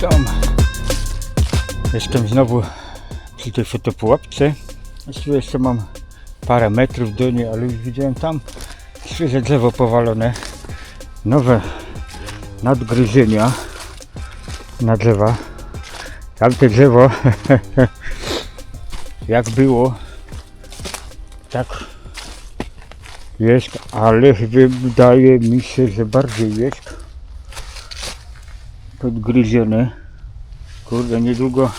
Witam. Jestem znowu przy tej fotopułapce. Właściwie jeszcze mam parę metrów do niej, ale już widziałem tam świeże drzewo powalone. Nowe nadgryzienia na drzewa. Tamte drzewo jak było, tak jest, ale wydaje mi się, że bardziej jest podgryzione. Kurde, niedługo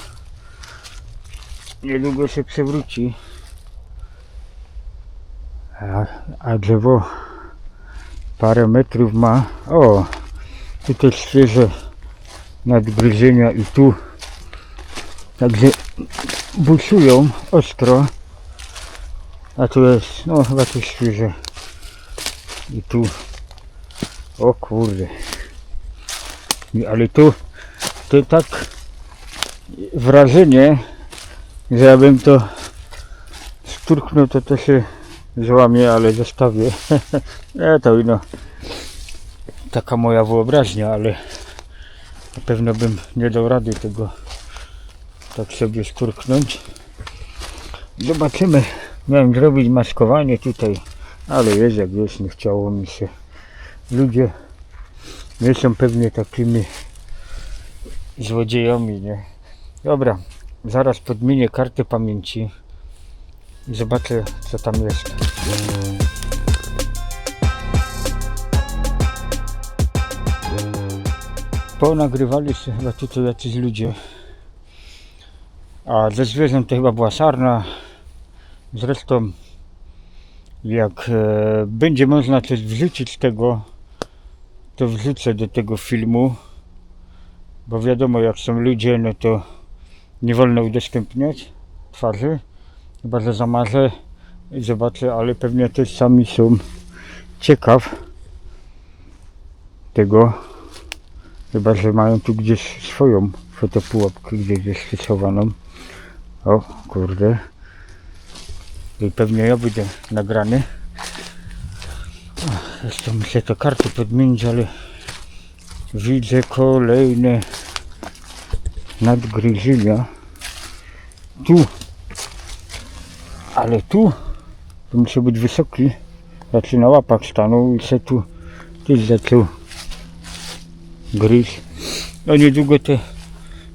niedługo się przewróci. A, a drzewo parę metrów ma. O, tutaj świeże nadgryzienia i tu. Także busują ostro. A tu jest, no chyba tu świeże. I tu. O kurde. Ale tu, to tak wrażenie, że jakbym to sturknął, to to się złamie, ale zostawię. e, to no, taka moja wyobraźnia, ale na pewno bym nie dał rady tego tak sobie sturknąć. Zobaczymy. Miałem zrobić maskowanie tutaj, ale jest jak jest, nie chciało mi się. Ludzie nie są pewnie takimi złodziejami, nie? Dobra, zaraz podmienię kartę pamięci i zobaczę co tam jest. Ponagrywali się chyba tutaj jacyś ludzie. A ze zwierząt to chyba była sarna. Zresztą jak e, będzie można coś wrzucić z tego, to wrzucę do tego filmu. Bo wiadomo jak są ludzie, no to nie wolno udostępniać twarzy. Chyba, że zamarzę i zobaczę, ale pewnie też sami są ciekaw tego. Chyba, że mają tu gdzieś swoją fotopułapkę gdzieś zastosowaną. O kurde. I pewnie ja będę nagrany. Jeszcze muszę to karty podmienić, ale widzę kolejne nadgryzienia. Tu. Ale tu. To musi być wysoki. Raczej na łapach stanął i się tu też zaczął gryźć. No niedługo te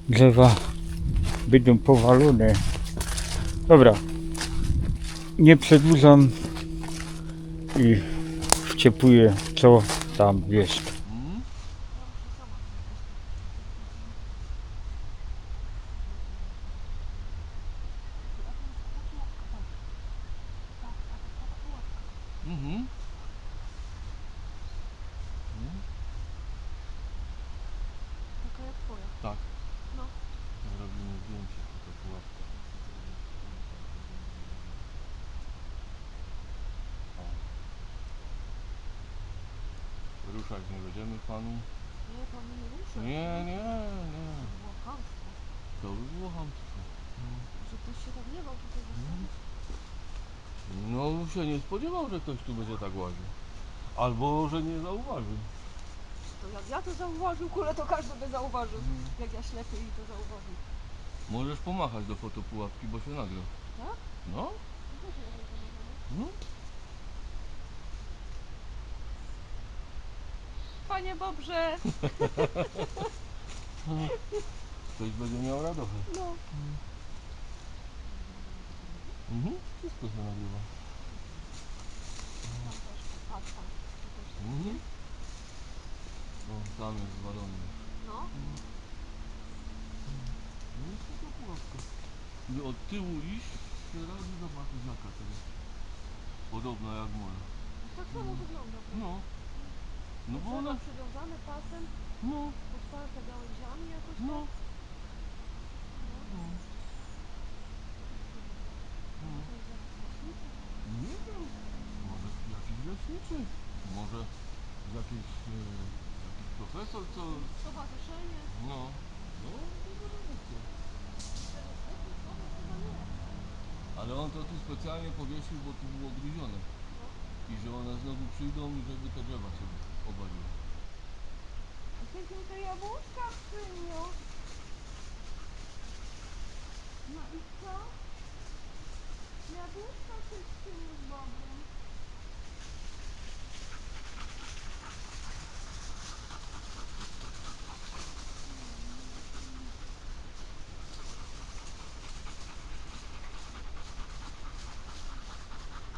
drzewa będą powalone. Dobra. Nie przedłużam i wciepuję co tam jest. Mhm. Taka jak twoja. Tak. No. Zrobimy zdjęcie tylko pułapkę. O. Ruszać nie będziemy panu? Nie, pan nie rusza. Nie, nie, nie. To było chamstwo. To by było hamstwo. Że ktoś się tak nie bał tutaj zostawić. No się nie spodziewał, że ktoś tu będzie tak łaził. Albo, że nie zauważył. To jak ja to zauważył, kule, to każdy by zauważył. Jak ja ślepy i to zauważył. Możesz pomachać do fotopułapki, bo się nagra. Tak? No. no. Panie Bobrze! Ktoś będzie miał radochę. No. Mhm. Wszystko się nagrywa. Mhm. O, tam jest zwalony. No. No jest taka pułapka. Gdy od tyłu iść, się razy zobaczyć jaka to jest. Podobna jak moja. Tak samo wygląda. No. No bo ona... Przywiązane pasem, No. otwarte gałęziami jakoś No. tak. no. no. Nie wiem. Może jakiś leśniczy. Może jakiś, e, jakiś profesor, co... Stowarzyszenie. No. No, to może Ale on to tu specjalnie powiesił, bo tu było gryzione. I że one znowu przyjdą i żeby te drzewa sobie powaliło. A ty mi to jabłuszka przyniósł. No i co? Jabłuszka się przyniósł Bobrem.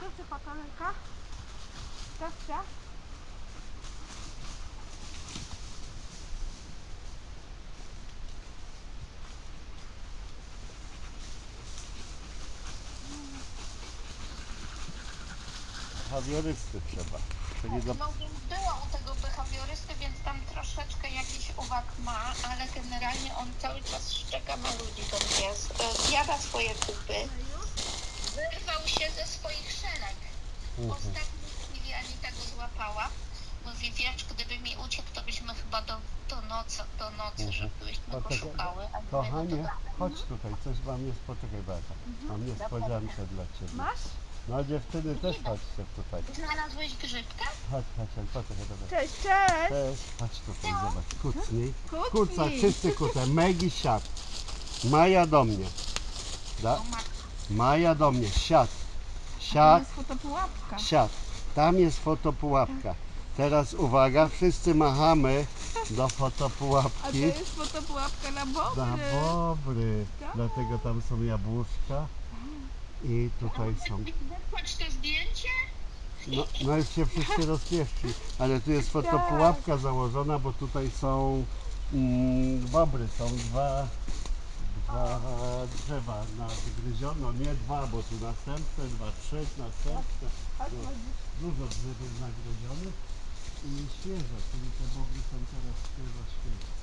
Co chce patelka? Co chce? Behawiorysty trzeba. Czyli do... No więc była u tego behawiorysty, więc tam troszeczkę jakiś uwag ma, ale generalnie on cały czas szczeka na ludzi, ten pies. E, Zjada swoje kupy. Wyrwał się ze swoich szereg. W Mhm. ostatniej chwili Anita go złapała. Mówi, wiesz, gdyby mi uciekł, to byśmy chyba do, do nocy, do nocy, Mhm. żebyśmy go Poczekaj, szukały. Kochanie, chodź tutaj, coś mam jest, poczekaj Beata. Mam niespodziankę dla Ciebie. Masz? No dziewczyny też chodźcie tutaj. Znalazłeś grzybka? Chodź, chodź, chodź, poczekaj, dobra. Cześć, cześć! Cześć, chodź tutaj, zobacz, kucnij. Kucnij. Kurca, wszyscy kute, Megi siad. Maja do mnie. Da? Maja do mnie, siad. Siad, jest fotopułapka. siad. Tam jest fotopułapka. Teraz uwaga, wszyscy machamy do A to fotopułapki. jest fotopułapka na bobry. Na bobry. Tak. Dlatego tam są jabłuszka. I tutaj są. To zdjęcie? No, no już się wszyscy rozpieszli. Ale tu jest fotopułapka założona, bo tutaj są mm, bobry. Są dwa, dwa drzewa nadgryziono. Nie dwa, bo tu następne, dwa, trzy następne. No, dużo drzew jest nagryzionych i świeże, czyli te bobry są teraz świeżo świeże.